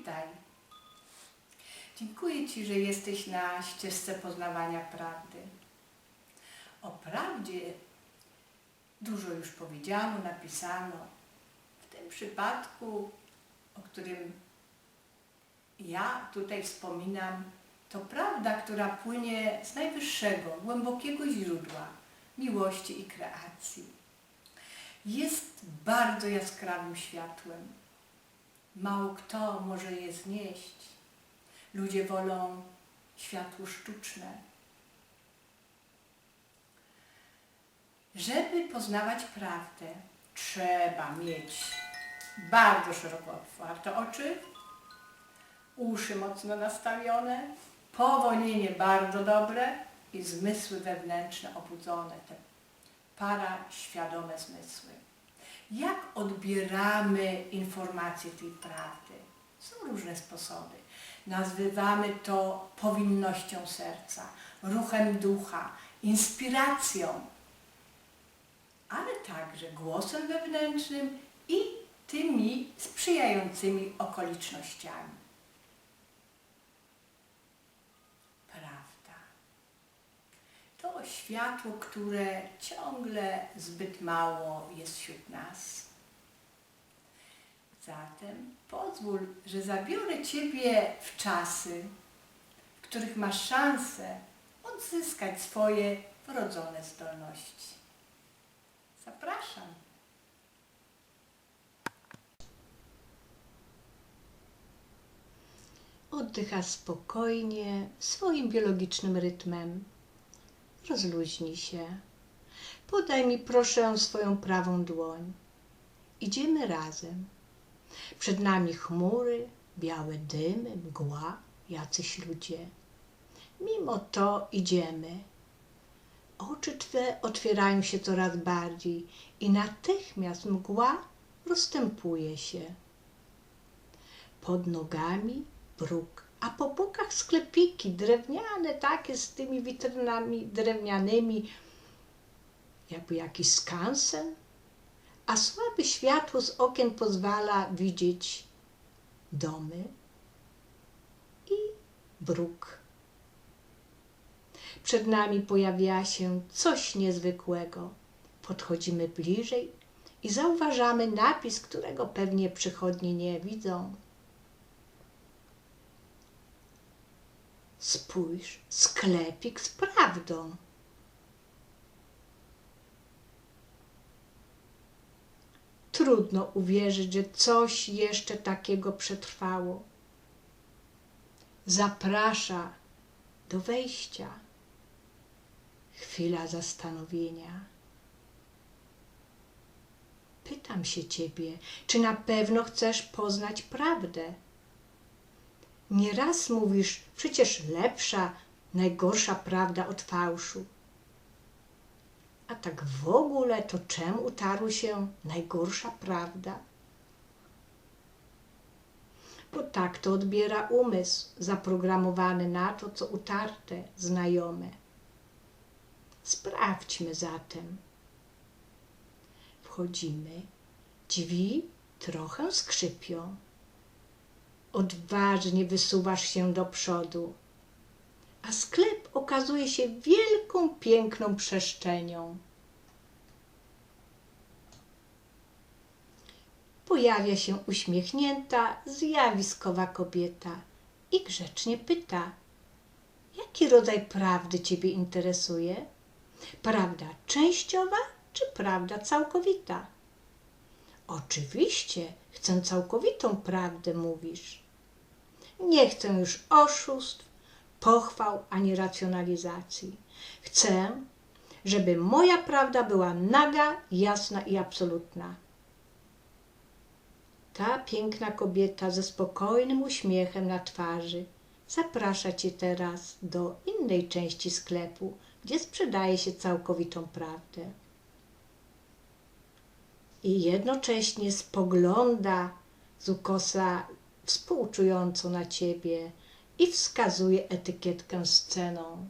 Witaj. Dziękuję Ci, że jesteś na ścieżce poznawania prawdy. O prawdzie dużo już powiedziano, napisano. W tym przypadku, o którym ja tutaj wspominam, to prawda, która płynie z najwyższego, głębokiego źródła miłości i kreacji. Jest bardzo jaskrawym światłem. Mało kto może je znieść. Ludzie wolą światło sztuczne. Żeby poznawać prawdę, trzeba mieć bardzo szeroko otwarte oczy, uszy mocno nastawione, powonienie bardzo dobre i zmysły wewnętrzne obudzone, te paraświadome zmysły. Jak odbieramy informacje tej prawdy? Są różne sposoby. Nazywamy to powinnością serca, ruchem ducha, inspiracją, ale także głosem wewnętrznym i tymi sprzyjającymi okolicznościami. Prawda. Światło, które ciągle zbyt mało jest wśród nas. Zatem pozwól, że zabiorę Ciebie w czasy, w których masz szansę odzyskać swoje wrodzone zdolności. Zapraszam. Oddycha spokojnie, swoim biologicznym rytmem. Rozluźnij się. Podaj mi proszę swoją prawą dłoń. Idziemy razem. Przed nami chmury, białe dymy, mgła, jacyś ludzie. Mimo to idziemy. Oczy Twe otwierają się coraz bardziej i natychmiast mgła rozstępuje się. Pod nogami bruk, a po bokach sklepiki drewniane, takie z tymi witrynami drewnianymi, jakby jakiś skansen, a słabe światło z okien pozwala widzieć domy i bruk. Przed nami pojawia się coś niezwykłego. Podchodzimy bliżej i zauważamy napis, którego pewnie przychodnie nie widzą. Spójrz, sklepik z prawdą. Trudno uwierzyć, że coś jeszcze takiego przetrwało. Zaprasza do wejścia. Chwila zastanowienia. Pytam się ciebie, czy na pewno chcesz poznać prawdę? Nieraz mówisz, przecież lepsza, najgorsza prawda od fałszu. A tak w ogóle to czym utarł się najgorsza prawda? Bo tak to odbiera umysł, zaprogramowany na to, co utarte, znajome. Sprawdźmy zatem. Wchodzimy, drzwi trochę skrzypią. Odważnie wysuwasz się do przodu, a sklep okazuje się wielką, piękną przestrzenią. Pojawia się uśmiechnięta, zjawiskowa kobieta i grzecznie pyta: Jaki rodzaj prawdy Ciebie interesuje? Prawda częściowa czy prawda całkowita? Oczywiście chcę całkowitą prawdę, mówisz. Nie chcę już oszustw, pochwał ani racjonalizacji. Chcę, żeby moja prawda była naga, jasna i absolutna. Ta piękna kobieta ze spokojnym uśmiechem na twarzy zaprasza cię teraz do innej części sklepu, gdzie sprzedaje się całkowitą prawdę. I jednocześnie spogląda z ukosa współczująco na ciebie i wskazuje etykietkę z ceną.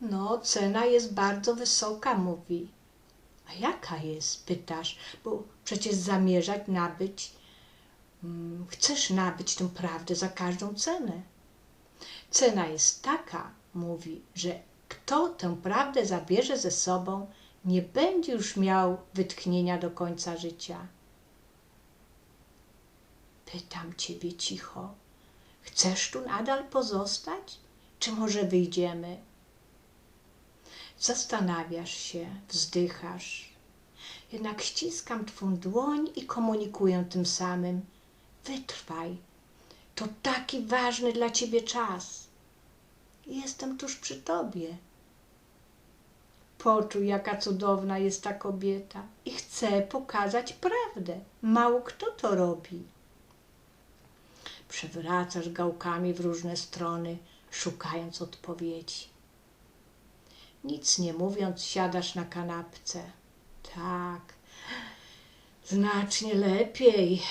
No, cena jest bardzo wysoka, mówi. A jaka jest? Pytasz, bo przecież zamierzać nabyć mm, chcesz nabyć tę prawdę za każdą cenę. Cena jest taka, mówi, że kto tę prawdę zabierze ze sobą, nie będzie już miał wytchnienia do końca życia. Pytam ciebie cicho, chcesz tu nadal pozostać, czy może wyjdziemy? Zastanawiasz się, wzdychasz. Jednak ściskam twą dłoń i komunikuję tym samym. Wytrwaj. To taki ważny dla ciebie czas. Jestem tuż przy tobie. Poczuj, jaka cudowna jest ta kobieta i chcę pokazać prawdę. Mało kto to robi. Przewracasz gałkami w różne strony, szukając odpowiedzi. Nic nie mówiąc, siadasz na kanapce. Tak, znacznie lepiej.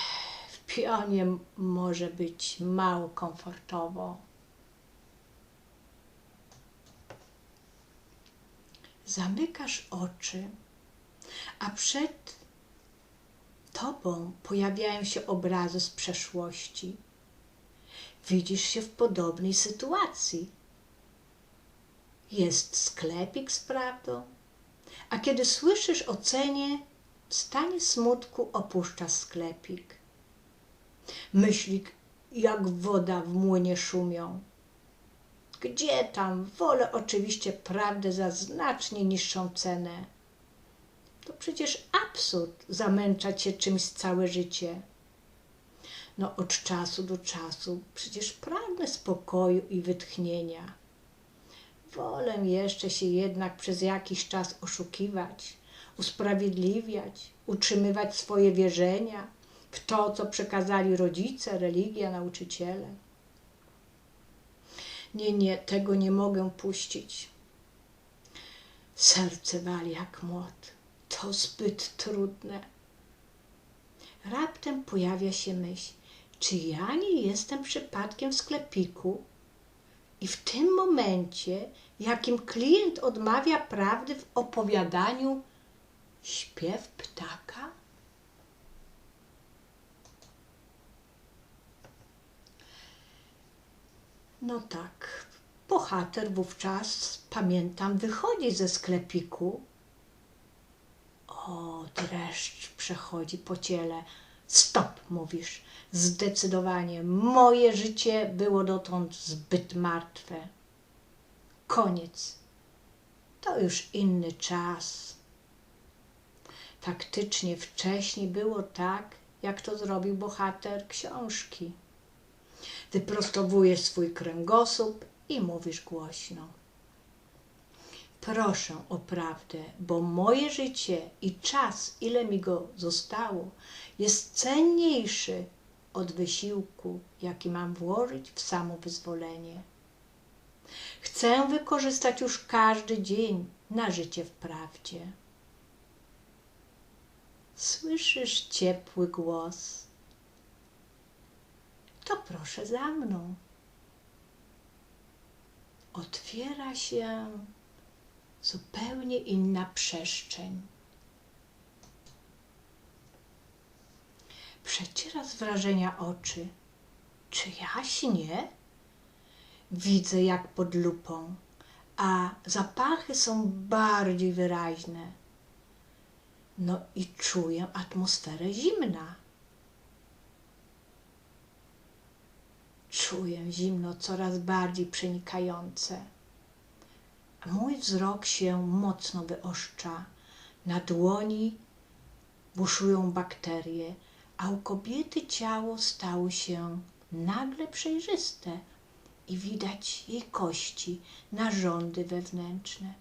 W pionie może być mało komfortowo. Zamykasz oczy, a przed tobą pojawiają się obrazy z przeszłości. Widzisz się w podobnej sytuacji. Jest sklepik z prawdą, a kiedy słyszysz o cenie, w stanie smutku opuszczasz sklepik. Myśli jak woda w młynie szumią. Gdzie tam? Wolę oczywiście prawdę za znacznie niższą cenę. To przecież absurd zamęczać się czymś całe życie. No od czasu do czasu przecież pragnę spokoju i wytchnienia. Wolę jeszcze się jednak przez jakiś czas oszukiwać, usprawiedliwiać, utrzymywać swoje wierzenia w to, co przekazali rodzice, religia, nauczyciele. Nie, nie, tego nie mogę puścić. Serce wali jak młot. To zbyt trudne. Raptem pojawia się myśl, czy ja nie jestem przypadkiem w sklepiku? I w tym momencie, jakim klient odmawia prawdy w opowiadaniu, śpiew ptaka? No tak, bohater wówczas, pamiętam, wychodzi ze sklepiku. O, dreszcz przechodzi po ciele. Stop, mówisz. Zdecydowanie moje życie było dotąd zbyt martwe. Koniec. To już inny czas. Faktycznie wcześniej było tak, jak to zrobił bohater książki. Wyprostowujesz swój kręgosłup i mówisz głośno. Proszę o prawdę, bo moje życie i czas, ile mi go zostało, jest cenniejszy od wysiłku, jaki mam włożyć w samo wyzwolenie. Chcę wykorzystać już każdy dzień na życie w prawdzie. Słyszysz ciepły głos. To proszę za mną. Otwiera się zupełnie inna przestrzeń. Przeciera z wrażenia oczy. Czy ja śnię? Widzę jak pod lupą, a zapachy są bardziej wyraźne. No i czuję atmosferę zimna. Czuję zimno coraz bardziej przenikające. Mój wzrok się mocno wyoszcza. Na dłoni buszują bakterie, a u kobiety ciało stało się nagle przejrzyste i widać jej kości, narządy wewnętrzne.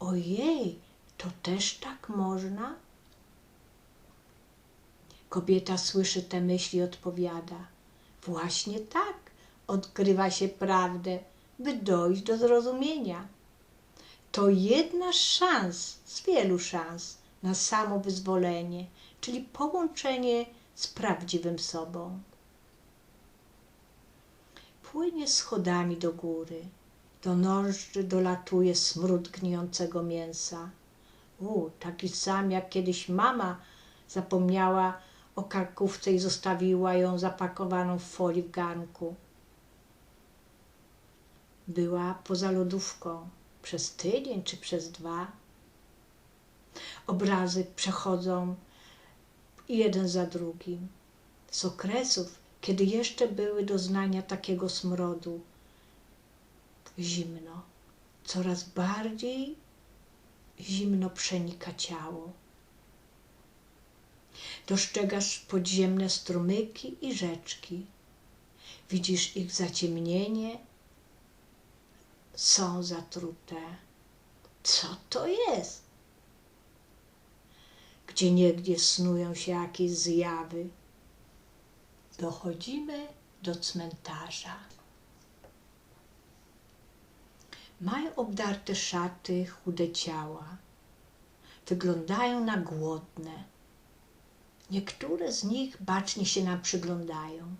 Ojej, to też tak można? Kobieta słyszy te myśli i odpowiada: Właśnie tak odkrywa się prawdę, by dojść do zrozumienia. To jedna z szans, z wielu szans na samo wyzwolenie, czyli połączenie z prawdziwym sobą. Płynie schodami do góry. Do nozdrzy dolatuje smród gnijącego mięsa. U, taki sam jak kiedyś mama zapomniała o karkówce i zostawiła ją zapakowaną w folii w garnku. Była poza lodówką przez tydzień czy przez dwa. Obrazy przechodzą jeden za drugim z okresów, kiedy jeszcze były doznania takiego smrodu. Zimno, coraz bardziej zimno przenika ciało. Dostrzegasz podziemne strumyki i rzeczki. Widzisz ich zaciemnienie. Są zatrute. Co to jest? Gdzie niegdzie snują się jakieś zjawy. Dochodzimy do cmentarza. Mają obdarte szaty, chude ciała. Wyglądają na głodne. Niektóre z nich bacznie się nam przyglądają.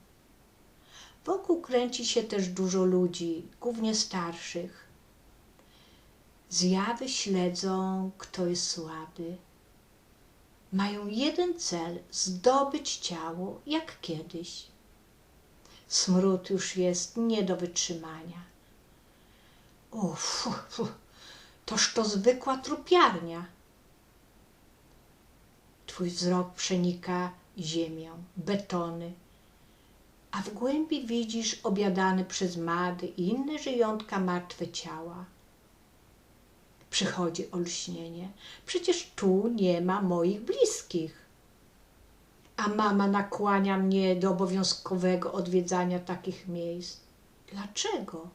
Wokół kręci się też dużo ludzi, głównie starszych. Zjawy śledzą, kto jest słaby. Mają jeden cel zdobyć ciało jak kiedyś. Smród już jest nie do wytrzymania. Uff, toż to zwykła trupiarnia. Twój wzrok przenika ziemię, betony, a w głębi widzisz obiadane przez mady i inne żyjątka martwe ciała. Przychodzi olśnienie. Przecież tu nie ma moich bliskich. A mama nakłania mnie do obowiązkowego odwiedzania takich miejsc. Dlaczego?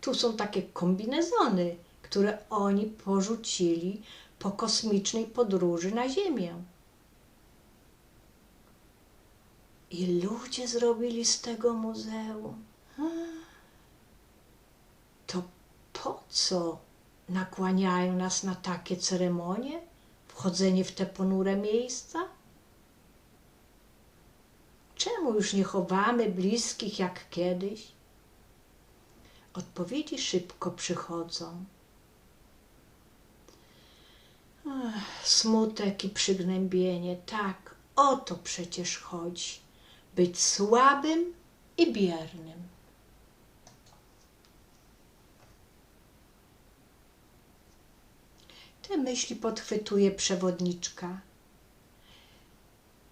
Tu są takie kombinezony, które oni porzucili po kosmicznej podróży na Ziemię. I ludzie zrobili z tego muzeum. To po co nakłaniają nas na takie ceremonie? Wchodzenie w te ponure miejsca? Czemu już nie chowamy bliskich jak kiedyś? Odpowiedzi szybko przychodzą. Ach, smutek i przygnębienie, tak, o to przecież chodzi. Być słabym i biernym. Te myśli podchwytuje przewodniczka.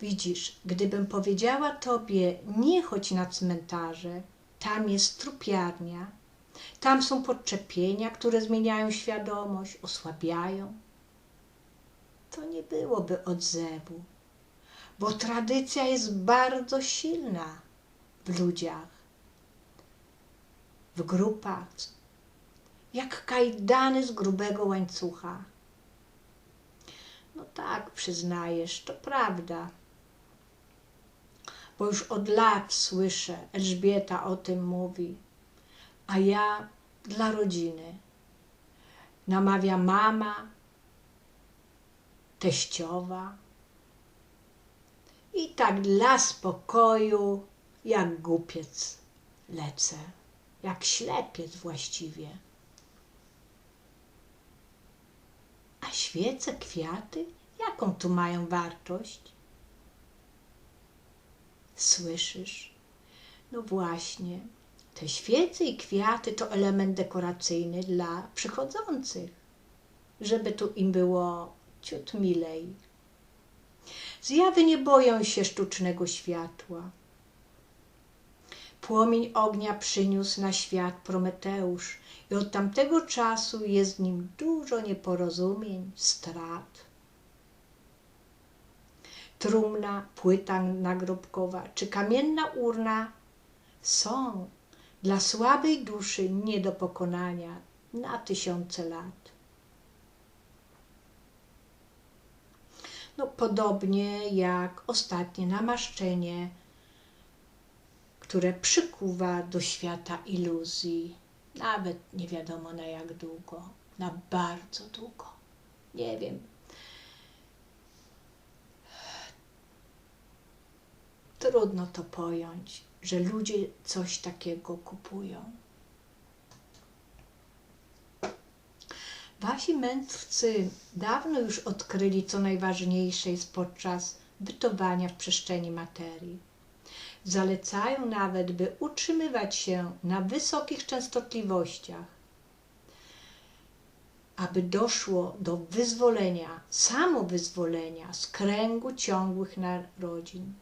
Widzisz, gdybym powiedziała tobie, nie chodź na cmentarze, tam jest trupiarnia, tam są podczepienia, które zmieniają świadomość, osłabiają, to nie byłoby odzewu, bo tradycja jest bardzo silna w ludziach, w grupach, jak kajdany z grubego łańcucha. No tak, przyznajesz, to prawda. Bo już od lat słyszę, Elżbieta o tym mówi, a ja dla rodziny. Namawia mama, teściowa. I tak dla spokoju, jak głupiec lecę, jak ślepiec właściwie. A świece, kwiaty, jaką tu mają wartość? Słyszysz? No właśnie, te świece i kwiaty to element dekoracyjny dla przychodzących, żeby tu im było ciut milej. Zjawy nie boją się sztucznego światła. Płomień ognia przyniósł na świat Prometeusz i od tamtego czasu jest w nim dużo nieporozumień, strat. Trumna, płyta nagrobkowa czy kamienna urna są dla słabej duszy nie do pokonania na tysiące lat. No, podobnie jak ostatnie namaszczenie, które przykuwa do świata iluzji, nawet nie wiadomo na jak długo, na bardzo długo. Nie wiem. Trudno to pojąć, że ludzie coś takiego kupują. Wasi mędrcy dawno już odkryli, co najważniejsze jest podczas bytowania w przestrzeni materii. Zalecają nawet, by utrzymywać się na wysokich częstotliwościach, aby doszło do wyzwolenia, samowyzwolenia z kręgu ciągłych narodzin.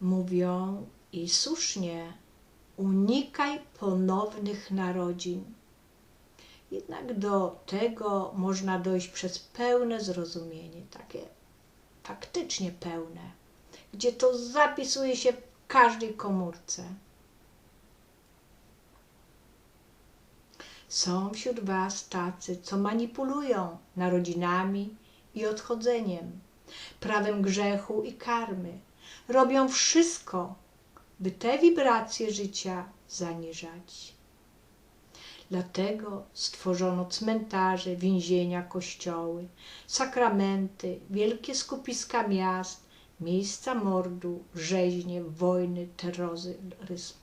Mówią i słusznie, unikaj ponownych narodzin. Jednak do tego można dojść przez pełne zrozumienie, takie faktycznie pełne, gdzie to zapisuje się w każdej komórce. Są wśród Was tacy, co manipulują narodzinami i odchodzeniem, prawem grzechu i karmy. Robią wszystko, by te wibracje życia zaniżać. Dlatego stworzono cmentarze, więzienia, kościoły, sakramenty, wielkie skupiska miast, miejsca mordu, rzeźnie, wojny, terroryzm,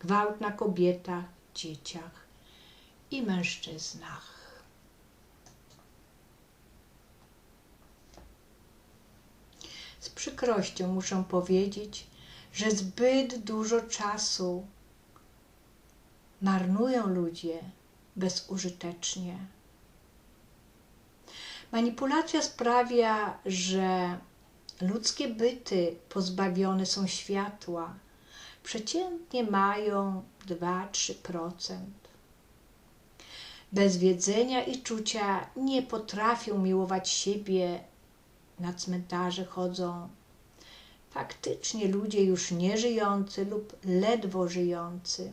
gwałt na kobietach, dzieciach i mężczyznach. Z przykrością muszę powiedzieć, że zbyt dużo czasu marnują ludzie bezużytecznie. Manipulacja sprawia, że ludzkie byty pozbawione są światła. Przeciętnie mają 2-3%. Bez wiedzenia i czucia nie potrafią miłować siebie. Na cmentarze chodzą faktycznie ludzie już nieżyjący lub ledwo żyjący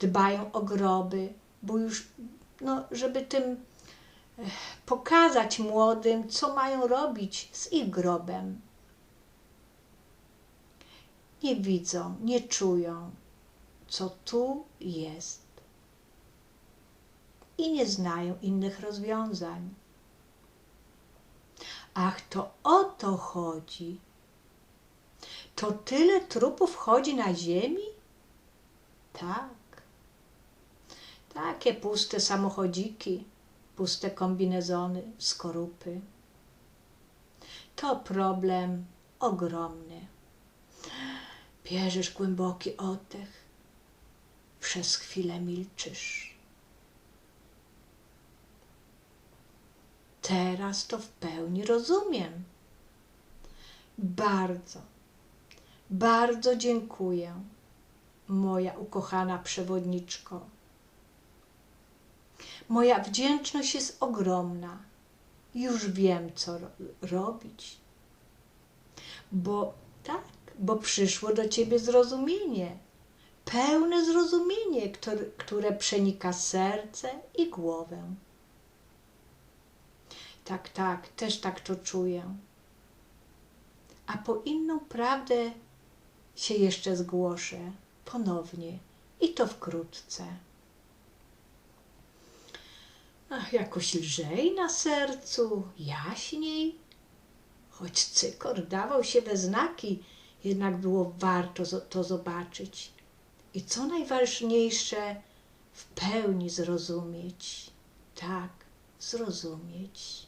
dbają o groby, bo już, no, żeby tym eh, pokazać młodym, co mają robić z ich grobem. Nie widzą, nie czują, co tu jest i nie znają innych rozwiązań. Ach, to o to chodzi. To tyle trupów chodzi na ziemi? Tak. Takie puste samochodziki, puste kombinezony, skorupy. To problem ogromny. Bierzesz głęboki oddech, przez chwilę milczysz. Teraz to w pełni rozumiem. Bardzo, bardzo dziękuję, moja ukochana przewodniczko. Moja wdzięczność jest ogromna. Już wiem, co ro- robić. Bo tak, bo przyszło do ciebie zrozumienie. Pełne zrozumienie, które, które przenika serce i głowę. Tak, tak, też tak to czuję. A po inną prawdę się jeszcze zgłoszę ponownie i to wkrótce. Ach, jakoś lżej na sercu, jaśniej. Choć cykor dawał się we znaki, jednak było warto to zobaczyć. I co najważniejsze, w pełni zrozumieć. Tak, zrozumieć.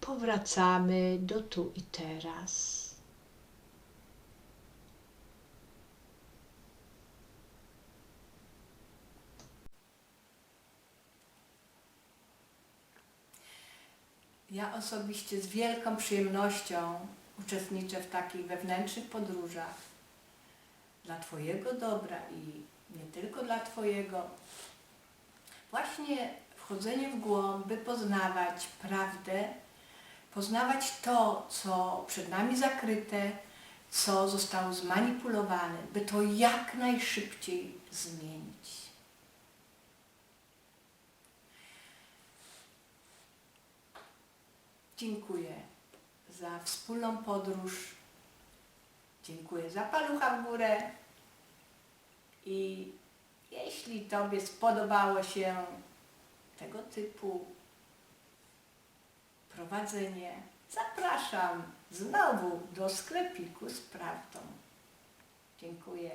Powracamy do tu i teraz. Ja osobiście z wielką przyjemnością uczestniczę w takich wewnętrznych podróżach dla Twojego dobra i nie tylko dla Twojego. Właśnie wchodzenie w głąb, by poznawać prawdę, poznawać to, co przed nami zakryte, co zostało zmanipulowane, by to jak najszybciej zmienić. Dziękuję za wspólną podróż. Dziękuję za palucha w górę. I jeśli Tobie spodobało się tego typu prowadzenie, zapraszam znowu do sklepiku z prawdą. Dziękuję.